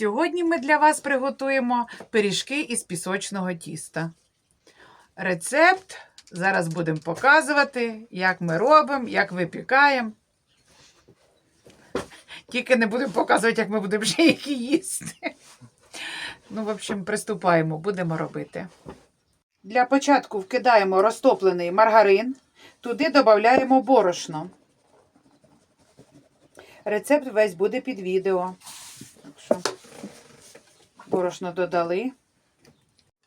Сьогодні ми для вас приготуємо пиріжки із пісочного тіста. Рецепт зараз будемо показувати, як ми робимо, як випікаємо. Тільки не будемо показувати, як ми будемо ще їх їсти. Ну, в общем, приступаємо, будемо робити. Для початку вкидаємо розтоплений маргарин, туди додаємо борошно. Рецепт весь буде під відео. Так що борошно додали.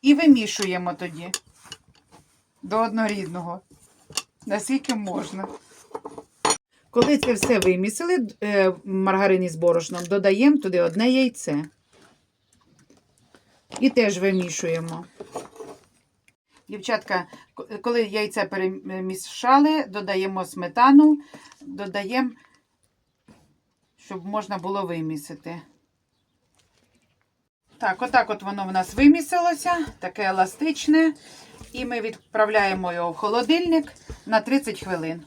І вимішуємо тоді до однорідного, наскільки можна. Коли це все вимісили, е, маргарин із борошном, додаємо туди одне яйце. І теж вимішуємо. Дівчатка, коли яйце перемішали, додаємо сметану, додаємо, щоб можна було вимісити. Так, отак от воно в нас вимісилося, таке еластичне. І ми відправляємо його в холодильник на 30 хвилин.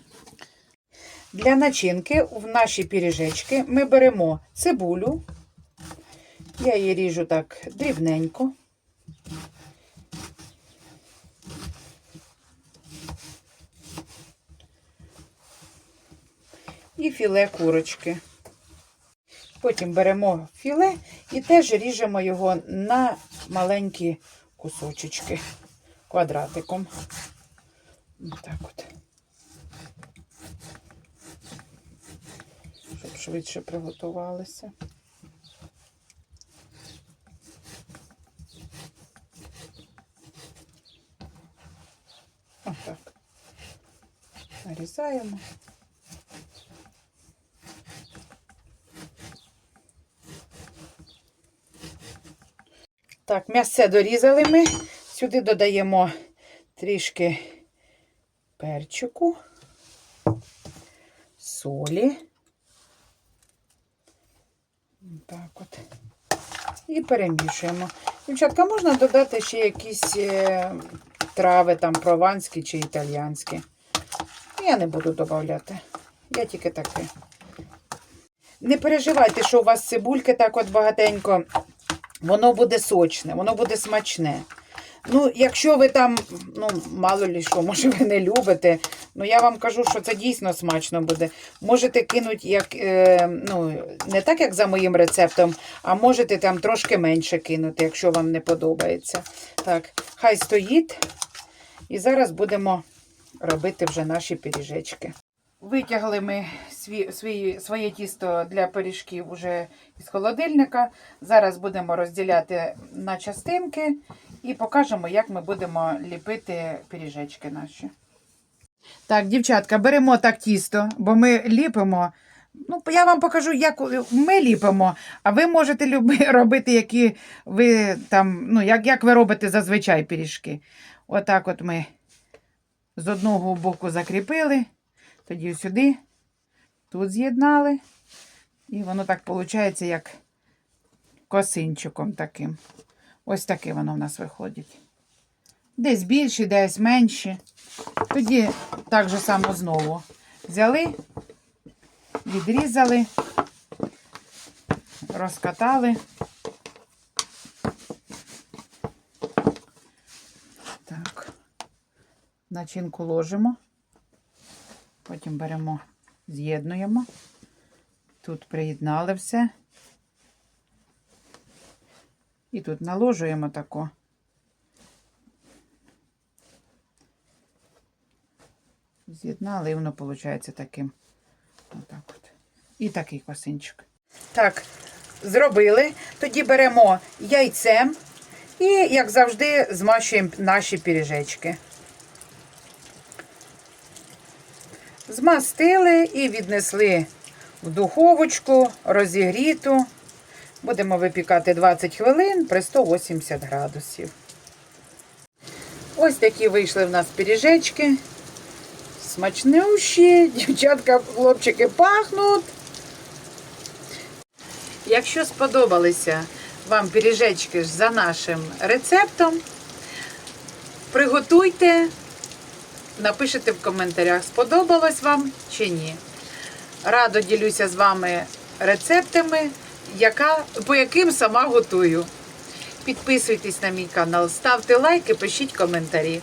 Для начинки в наші піріжечки ми беремо цибулю. Я її ріжу так дрібненько. І філе курочки. Потім беремо філе і теж ріжемо його на маленькі кусочечки квадратиком. Так от. Щоб швидше приготувалися. Отак. Нарізаємо. Так, м'ясце дорізали ми. Сюди додаємо трішки перчику, солі. Так от. І перемішуємо. Дівчатка, можна додати ще якісь е, трави, там прованські чи італіянські. Я не буду додавати. Я тільки таке. Не переживайте, що у вас цибульки так от багатенько. Воно буде сочне, воно буде смачне. Ну, якщо ви там, ну, мало лі що, може, ви не любите, ну я вам кажу, що це дійсно смачно буде. Можете кинути, як, е, ну, не так, як за моїм рецептом, а можете там трошки менше кинути, якщо вам не подобається. Так, хай стоїть. І зараз будемо робити вже наші пиріжечки. Витягли ми свій, свій, своє тісто для пиріжків уже із холодильника. Зараз будемо розділяти на частинки і покажемо, як ми будемо ліпити пиріжечки наші. Так, дівчатка, беремо так тісто, бо ми ліпимо. Ну, я вам покажу, як ми ліпимо, а ви можете люби, робити, які ви там, ну, як, як ви робите зазвичай пиріжки. Отак от ми з одного боку закріпили. Тоді сюди, тут з'єднали. І воно так виходить, як косинчиком таким. Ось таке воно в нас виходить. Десь більше, десь менше. Тоді так же само знову взяли, відрізали, розкатали. Так, начинку ложимо. Потім беремо, з'єднуємо. Тут приєднали все. І тут наложуємо тако. З'єднали, і воно виходить таким. Отак от. І такий косинчик. Так, зробили. Тоді беремо яйцем і, як завжди, змащуємо наші піріжечки. Змастили і віднесли в духовочку розігріту. Будемо випікати 20 хвилин при 180 градусів. Ось такі вийшли в нас пиріжечки. Смачнющі, дівчатка, хлопчики пахнуть. Якщо сподобалися вам пиріжечки за нашим рецептом, приготуйте, напишите в коментарях, сподобалось вам чи ні. Радо ділюся з вами рецептами. яка, по яким сама готую. Підписуйтесь на мій канал, ставте лайки, пишіть коментарі.